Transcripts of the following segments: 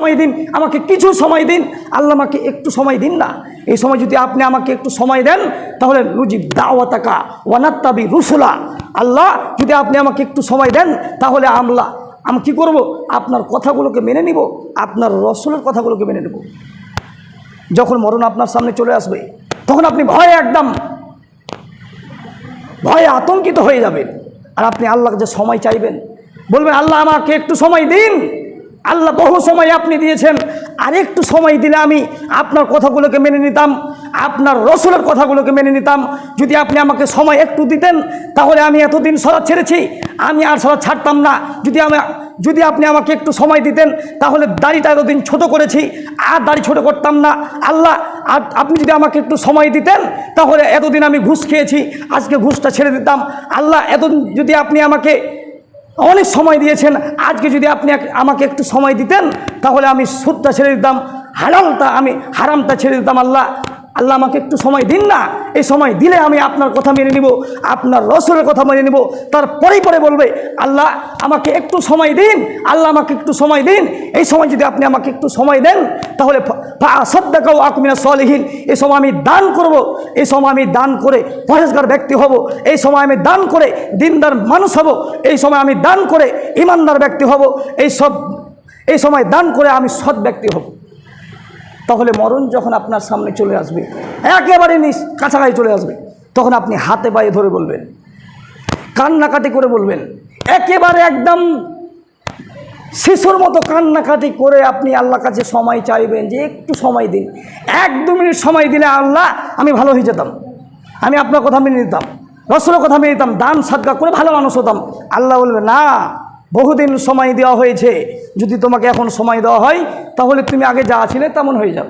সময় দিন, আমাকে কিছু সময় দিন। আল্লাহ আমাকে একটু সময় দিন না। এই সময় যদি আপনি আমাকে একটু সময় দেন, তাহলে নুজিব দাওয়াতাকা ওয়ানাত্তাবি রুসুলা। আল্লাহ যদি আপনি আমাকে একটু সময় দেন, তাহলে আমলা, আমি কি করব? আপনার কথাগুলোকে মেনে নিব, আপনার রসুলের কথাগুলোকে মেনে নেব। যখন মরণ আপনার সামনে চলে আসবে, তখন আপনি ভয়ে একদম ভয়ে আতঙ্কিত হয়ে যাবেন। আর আপনি আল্লাহকে যে সময় চাইবেন, বলবেন, আল্লাহ, আমাকে একটু সময় দিন। আল্লাহ বহু সময় আপনি দিয়েছেন আর একটু সময় দিলে আমি আপনার কথাগুলোকে মেনে নিতাম, আপনার রসুলের কথাগুলোকে মেনে নিতাম। যদি আপনি আমাকে সময় একটু দিতেন, তাহলে আমি এতদিন সরাত ছেড়েছি, আমি আর সরাত ছাড়তাম না। যদি আমি, যদি আপনি আমাকে একটু সময় দিতেন, তাহলে দাড়িটা এতদিন ছোট করেছি, আর দাড়ি ছোট করতাম না। আল্লাহ, আর আপনি যদি আমাকে একটু সময় দিতেন, তাহলে এতদিন আমি ঘুষ খেয়েছি, আজকে ঘুষটা ছেড়ে দিতাম। আল্লাহ, এতদিন যদি আপনি আমাকে অনেক সময় দিয়েছেন। আজকে যদি আপনি আমাকে একটু সময় দিতেন, তাহলে আমি সুদটা ছেড়ে দিতাম হারামটা আমি হারামটা ছেড়ে দিতাম আল্লাহ। আল্লাহ আমাকে একটু সময় দিন না। এই সময় দিলে আমি আপনার কথা মেনে নিব, আপনার রসুলের কথা মেনে নিব। তারপরেই পরে বলবে, আল্লাহ, আমাকে একটু সময় দিন, আল্লাহ আমাকে একটু সময় দিন। এই সময় যদি আপনি আমাকে একটু সময় দেন, তাহলে সদ্দাকাও আকমিনা সলিহীন। এই সময় আমি দান করব, এই সময় আমি দান করে পরেশগার ব্যক্তি হব। এই সময় আমি দান করে দিনদার মানুষ হব। এই সময় আমি দান করে ইমানদার ব্যক্তি হব। এই সব, এই সময় দান করে আমি সৎ ব্যক্তি হব। মরণ যখন আপনার সামনে চলে আসবে, একেবারে নিস কাছাকাছি চলে আসবে, তখন আপনি হাতে পায়ে ধরে বলবেন, কান্নাকাটি করে বলবেন, একেবারে একদম শিশুর মতো কান্নাকাটি করে আপনি আল্লাহর কাছে সময় চাইবেন যে একটু সময় দিন। এক দু মিনিট সময় দিলে আল্লাহ, আমি ভালো হয়ে যেতাম, আমি আপনার কথা মেনে নিতাম, রসুলের কথা মেনে নিতাম, দান, সাদকা করে ভালো মানুষ হতাম। আল্লাহ বলবে, না বহুদিন সময় দেওয়া হয়েছে। যদি তোমাকে এখন সময় দেওয়া হয়, তাহলে তুমি আগে যা ছিলে তেমন হয়ে যাও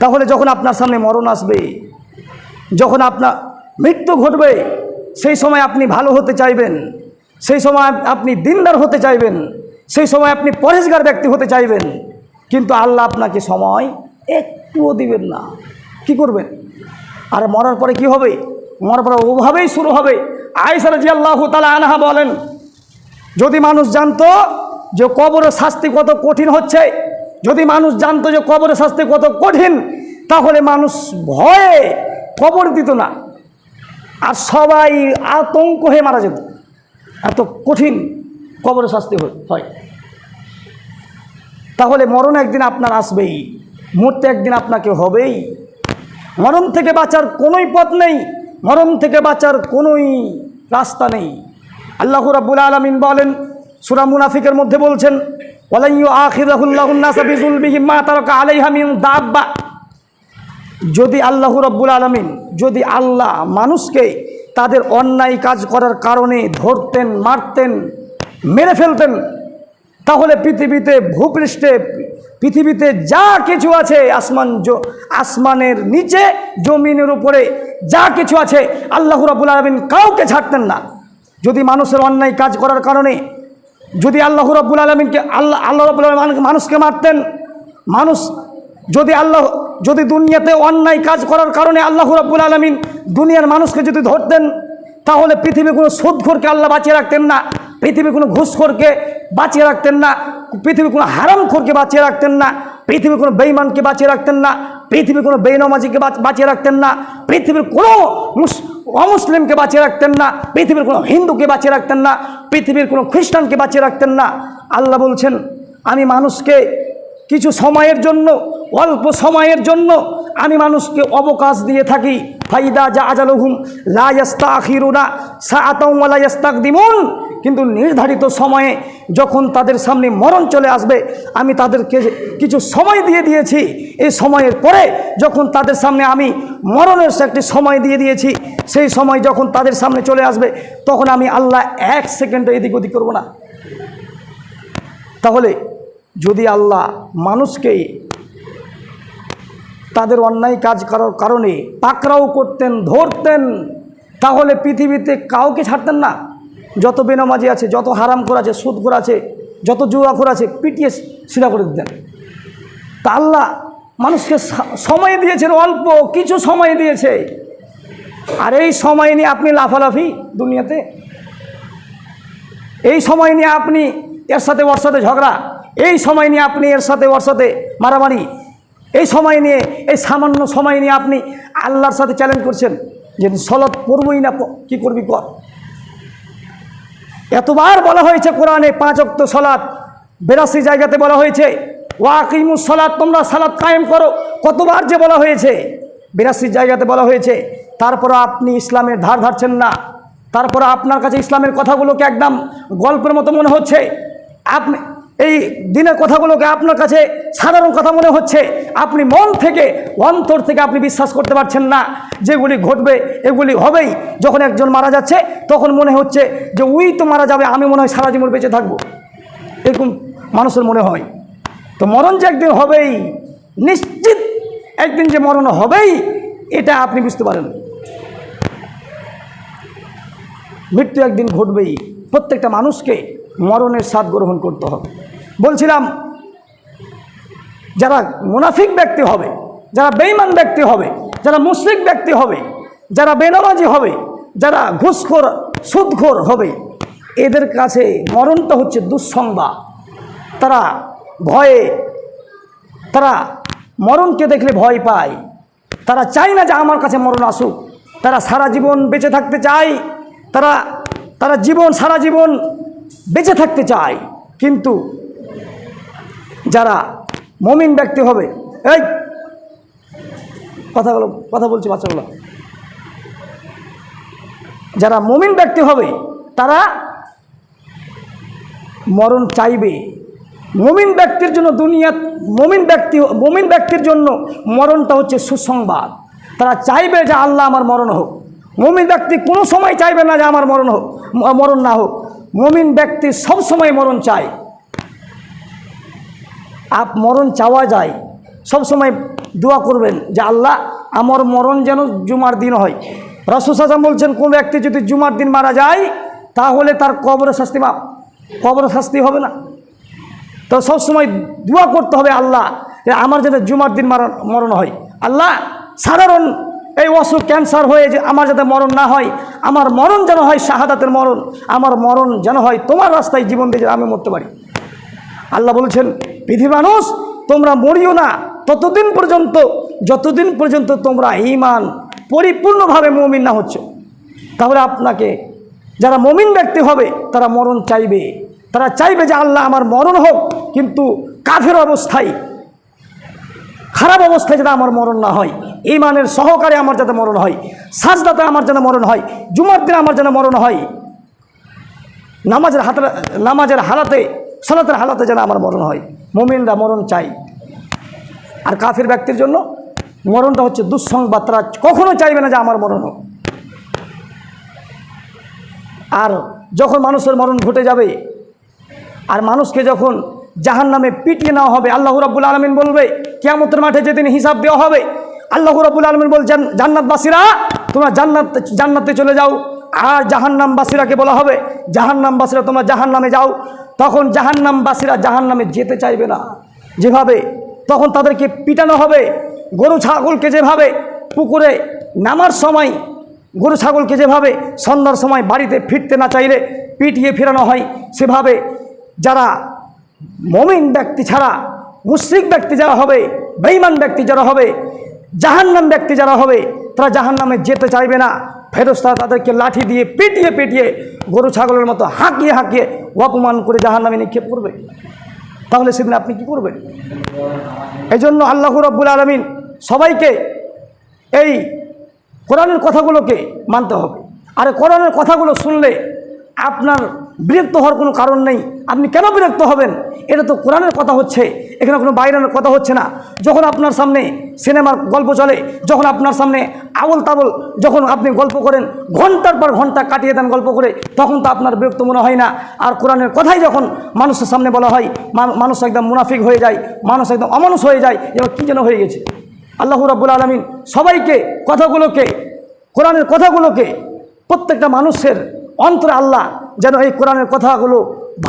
তাহলে যখন আপনার সামনে মরণ আসবে, যখন আপনার মৃত্যু ঘটবে, সেই সময় আপনি ভালো হতে চাইবেন। সেই সময় আপনি দিনদার হতে চাইবেন। সেই সময় আপনি পরেশগার ব্যক্তি হতে চাইবেন। কিন্তু আল্লাহ আপনাকে সময় একটুও দিবেন না। কি করবেন? আর মরার পরে কি হবে? মরার পরে ওভাবেই শুরু হবে। আয়সার জি আল্লাহ তালা আনহা বলেন যদি মানুষ জানতো যে কবরের শাস্তি কত কঠিন হচ্ছে, যদি মানুষ জানতো যে কবরের শাস্তি কত কঠিন, তাহলে মানুষ ভয়ে কবর দিত না। আর সবাই আতঙ্ক হয়ে মারা যেত। এত কঠিন কবরের শাস্তি হয়- তাহলে মরণ একদিন আপনার আসবেই, মরতে একদিন আপনাকে হবেই। মরণ থেকে বাঁচার কোনোই পথ নেই, মরণ থেকে বাঁচার কোনোই রাস্তা নেই। আল্লাহ রাব্বুল আলমিন বলেন, সুরা মুনাফিকের মধ্যে বলছেন যদি আল্লাহ রব্বুল আলমিন, যদি আল্লাহ মানুষকে তাদের অন্যায় কাজ করার কারণে ধরতেন, মারতেন, মেরে ফেলতেন, তাহলে পৃথিবীতে ভূপৃষ্ঠে, পৃথিবীতে যা কিছু আছে, আসমান আসমানের নিচে, জমিনের উপরে যা কিছু আছে, আল্লাহ রাবুল আলমিন কাউকে ছাড়তেন না। যদি মানুষের অন্যায় কাজ করার কারণে, যদি আল্লাহ রব্বুল আলমিনকে আল্লাহ আল্লাহ রব্বুল আলমিন মানুষকে মারতেন, মানুষ যদি আল্লাহ, যদি দুনিয়াতে অন্যায় কাজ করার কারণে আল্লাহ রাব্বুল আলমিন দুনিয়ার মানুষকে যদি ধরতেন, তাহলে পৃথিবী কোনো সুদখোরকে আল্লাহ বাঁচিয়ে রাখতেন না পৃথিবী কোনো ঘুষখোরকে বাঁচিয়ে রাখতেন না পৃথিবী কোনো হারামখোরকে বাঁচিয়ে রাখতেন না পৃথিবী কোনো বেইমানকে বাঁচিয়ে রাখতেন না পৃথিবী কোনো বেইনমাজিকে বাঁচিয়ে রাখতেন না, পৃথিবীর কোনো অমুসলিমকে বাঁচিয়ে রাখতেন না, পৃথিবীর কোনো হিন্দুকে বাঁচিয়ে রাখতেন না, পৃথিবীর কোনো খ্রিস্টানকে বাঁচিয়ে রাখতেন না। আল্লাহ বলছেন, আমি মানুষকে কিছু সময়ের জন্য, অল্প সময়ের জন্য আমি মানুষকে অবকাশ দিয়ে থাকি। ফাইদা যা আজালহুম লাস্তা আখিরুনা সাআতাস্তাক দিমুন কিন্তু নির্ধারিত সময়ে যখন তাদের সামনে মরণ চলে আসবে, আমি তাদেরকে কিছু সময় দিয়ে দিয়েছি। এই সময়ের পরে যখন তাদের সামনে আমি মরণের একটি সময় দিয়ে দিয়েছি, সেই সময় যখন তাদের সামনে চলে আসবে, তখন আমি আল্লাহ এক সেকেন্ডে এদিক ওদিক করব না। তাহলে যদি আল্লাহ মানুষকে তাদের অন্যায় কাজ করার কারণে পাকড়াও করতেন, ধরতেন। তাহলে পৃথিবীতে কাউকে ছাড়তেন না। যত বেনামাজি আছে, যত হারাম করা আছে, সুদ করা আছে, যত জুয়া করা আছে, পিটিয়ে সিধা করে দিতেন। তা আল্লাহ মানুষকে সময় দিয়েছেন অল্প, কিছু সময় দিয়েছে। আর এই সময় নিয়ে আপনি লাফালাফি দুনিয়াতে? এই সময় নিয়ে আপনি এর সাথে ওর সাথে ঝগড়া? এই সময় নিয়ে আপনি এর সাথে ওর সাথে মারামারি? এই সময় নিয়ে, এই সামান্য সময় নিয়ে আপনি আল্লাহর সাথে চ্যালেঞ্জ করছেন যে সলত পড়বই না কি করবি কর। এতবার বলা হয়েছে কোরআনে পাঁচ অক্ত সলাৎ। বেরাশি জায়গাতে বলা হয়েছে ওয়াকিমুস সলাৎ, তোমরা সালাদ কায়েম করো। কতবার যে বলা হয়েছে, বিরাশি জায়গাতে বলা হয়েছে তারপর আপনি ইসলামের ধার ধারছেন না। তারপর আপনার কাছে ইসলামের কথাগুলোকে একদম গল্পের মতো মনে হচ্ছে। আপনি এই দিনের কথাগুলোকে আপনার কাছে সাধারণ কথা মনে হচ্ছে। আপনি মন থেকে, অন্তর থেকে আপনি বিশ্বাস করতে পারছেন না যেগুলি ঘটবে, এগুলি হবেই। যখন একজন মারা যাচ্ছে, তখন মনে হচ্ছে যে, উই তো মারা যাবে, আমি মনে হয় সারা জীবন বেঁচে থাকব। এরকম মানুষের মনে হয়। তো মরণ যে একদিন হবেই, নিশ্চিত একদিন যে মরণ হবেই, এটা আপনি বুঝতে পারেন। মৃত্যু একদিন ঘটবেই। প্রত্যেকটা মানুষকে মরণের স্বাদ গ্রহণ করতে হবে। বলছিলাম, যারা মুনাফিক ব্যক্তি হবে, যারা বেইমান ব্যক্তি হবে, যারা মুশরিক ব্যক্তি হবে, যারা বেনামাজি হবে, যারা ঘুষখোর, সুদখোর হবে, এদের কাছে মরণটা হচ্ছে দুঃসংবাদ। তারা ভয়ে, তারা মরণকে দেখলে ভয় পায়। তারা চায় না যে আমার কাছে মরণ আসুক। তারা সারা জীবন বেঁচে থাকতে চায়। তারা তারা জীবন, সারা জীবন বেঁচে থাকতে চায়। কিন্তু যারা মমিন ব্যক্তি হবে, এই কথাগুলো কথা বলছি বাচ্চাগুলো। যারা মমিন ব্যক্তি হবে, তারা মরণ চাইবে। মমিন ব্যক্তির জন্য দুনিয়া মমিন ব্যক্তি, মমিন ব্যক্তির জন্য মরণটা হচ্ছে সুসংবাদ। তারা চাইবে যে আল্লাহ আমার মরণ হোক। মমিন ব্যক্তি কোনো সময় চাইবে না যে আমার মরণ হোক, মরণ না হোক। মমিন ব্যক্তি সব সময় মরণ চায়। আপ মরণ চাওয়া যায়। সব সময় দোয়া করবেন যে আল্লাহ, আমার মরণ যেন জুমার দিন হয়। রসুল সাজাম বলছেন, কোন ব্যক্তি যদি জুমার দিন মারা যায়, তাহলে তার কবরে শাস্তি মাপ কবরে শাস্তি হবে না। তো সবসময় দোয়া করতে হবে আল্লাহ, যে আমার যাতে জুমার দিন মারা মরণ হয়। আল্লাহ, সাধারণ এই অসুখ ক্যান্সার হয়ে যে আমার যাতে মরণ না হয়, আমার মরণ যেন হয় শাহাদাতের মরণ, আমার মরণ যেন হয় তোমার রাস্তায় জীবন দিয়ে আমি মরতে পারি। আল্লাহ বলছেন পৃথিবী মানুষ, তোমরা মরিও না। ততদিন পর্যন্ত, যতদিন পর্যন্ত তোমরা ইমান পরিপূর্ণভাবে মমিন না হচ্ছ, তাহলে আপনাকে যারা মমিন ব্যক্তি হবে, তারা মরণ চাইবে। তারা চাইবে যে আল্লাহ আমার মরণ হোক, কিন্তু কাফের অবস্থায়, খারাপ অবস্থায় যাতে আমার মরণ না হয় ইমানের সহকারে আমার যাতে মরণ হয়, সাজদাতে আমার যেন মরণ হয়, জুমার দিনে আমার যেন মরণ হয়, নামাজের হাতে নামাজের হালাতে সলাতের হালাতে যেন আমার মরণ হয়। মোমিনরা মরণ চাই আর কাফির ব্যক্তির জন্য মরণটা হচ্ছে দুঃসংবাদ। তারা কখনো চাইবে না যে আমার মরণ হোক। আর যখন মানুষের মরণ ঘটে যাবে, আর মানুষকে যখন জাহান নামে পিটিয়ে নেওয়া হবে, আল্লাহ রাব্বুল আলমিন বলবে, কেয়ামতের মাঠে যেদিন হিসাব দেওয়া হবে, আল্লাহ রাব্বুল আলমিন বলছেন জান্নাতবাসীরা, তোমরা জান্নাত জান্নাতে চলে যাও। আর জাহান্নামবাসীরাকে বলা হবে, জাহান্নামবাসীরা তোমরা জাহান নামে যাও। তখন জাহান্নামবাসীরা জাহান নামে যেতে চাইবে না। যেভাবে, তখন তাদেরকে পিটানো হবে, গরু, ছাগলকে যেভাবে পুকুরে নামার সময়, গরু, ছাগলকে যেভাবে সন্ধ্যার সময় বাড়িতে ফিরতে না চাইলে পিটিয়ে ফেরানো হয়, সেভাবে যারা মমিন ব্যক্তি ছাড়া, মুশ্রিক ব্যক্তি যারা হবে বেইমান ব্যক্তি যারা হবে, জাহান্নাম ব্যক্তি যারা হবে, তারা জাহান্নামে যেতে চাইবে না। ফেরস্তা তাদেরকে লাঠি দিয়ে পিটিয়ে পিটিয়ে গরু ছাগলের মতো হাঁকিয়ে হাঁকিয়ে অপমান করে জাহান নামে নিক্ষেপ করবে। তাহলে সেদিন আপনি কি করবেন? এই জন্য আল্লাহ রব্বুল আলমিন সবাইকে এই কোরআনের কথাগুলোকে মানতে হবে। আর কোরআনের কথাগুলো শুনলে আপনার বিরক্ত হওয়ার কোনো কারণ নেই। আপনি কেন বিরক্ত হবেন? এটা তো কোরআনের কথা হচ্ছে। এখানে কোনো বাইরের কথা হচ্ছে না। যখন আপনার সামনে সিনেমার গল্প চলে, যখন আপনার সামনে আবল তাবল যখন আপনি গল্প করেন, ঘণ্টার পর ঘণ্টা কাটিয়ে দেন গল্প করে, তখন তো আপনার বিরক্ত মনে হয় না। আর কোরআনের কথাই যখন মানুষের সামনে বলা হয় মানুষ একদম মুনাফিক হয়ে যায়, মানুষ একদম অমানুষ হয়ে যায়, এবার কী যেন হয়ে গেছে? আল্লাহ রাব্বুল আলমিন সবাইকে, কথাগুলোকে, কোরআনের কথাগুলোকে প্রত্যেকটা মানুষের অন্তরে আল্লাহ যেন এই কোরআনের কথাগুলো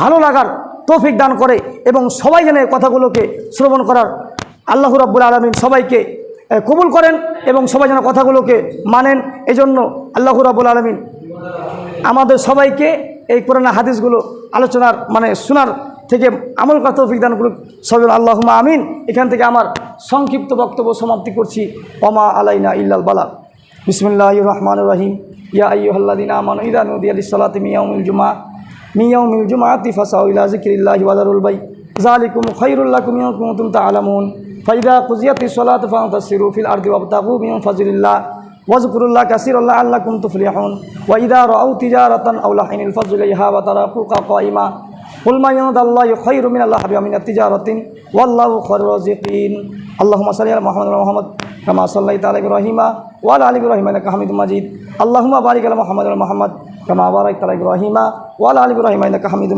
ভালো লাগার তৌফিক দান করে এবং সবাই যেন এই কথাগুলোকে শ্রবণ করার আল্লাহ রাব্বুল আলমিন সবাইকে কবুল করেন এবং সবাই যেন কথাগুলোকে মানেন। এজন্য আল্লাহ রাব্বুল আলমিন আমাদের সবাইকে এই কোরআন হাদিসগুলো আলোচনার মানে শোনার থেকে আমল করা তৌফিক দান করুক। আল্লাহ আমিন। এখান থেকে আমার সংক্ষিপ্ত বক্তব্য সমাপ্তি করছি। অমা আলাইনা ইল্লাল বালা। বিসমুল্লাহ রহমান রহিম। يا أيها الذين آمنوا إذا نودي للصلاة من يوم الجمعة من يوم الجمعة فسعوا إلى ذكر الله وذروا البيع. ذلكم خير لكم إن كنتم تعلمون. فإذا قضيت الصلاة فانتصروا في الأرض وابتغوا من فضل الله. واذكروا الله كثيرا لعلكم تفلحون. وإذا رأوا تجارة أو لحن الفضل إليها وتركوك قائما. قل ما يند الله خير من الله ومن التجارة. ওয়াল্লাহ খরজিন আল্লাহ সাল্লাহ মোহাম্মদ মোহাম্মদ কামা সাল্লাহ তাল ইব্রাহিমা ওয়াল আলী ইব্রাহিমা কাহামিদ মাজিদ। আল্লাহমা বারিক আল মোহাম্মদ মোহাম্মদ কামা বারিক তাল ইব্রাহিমা ওয়াল আলী ইব্রাহিমা কাহামিদ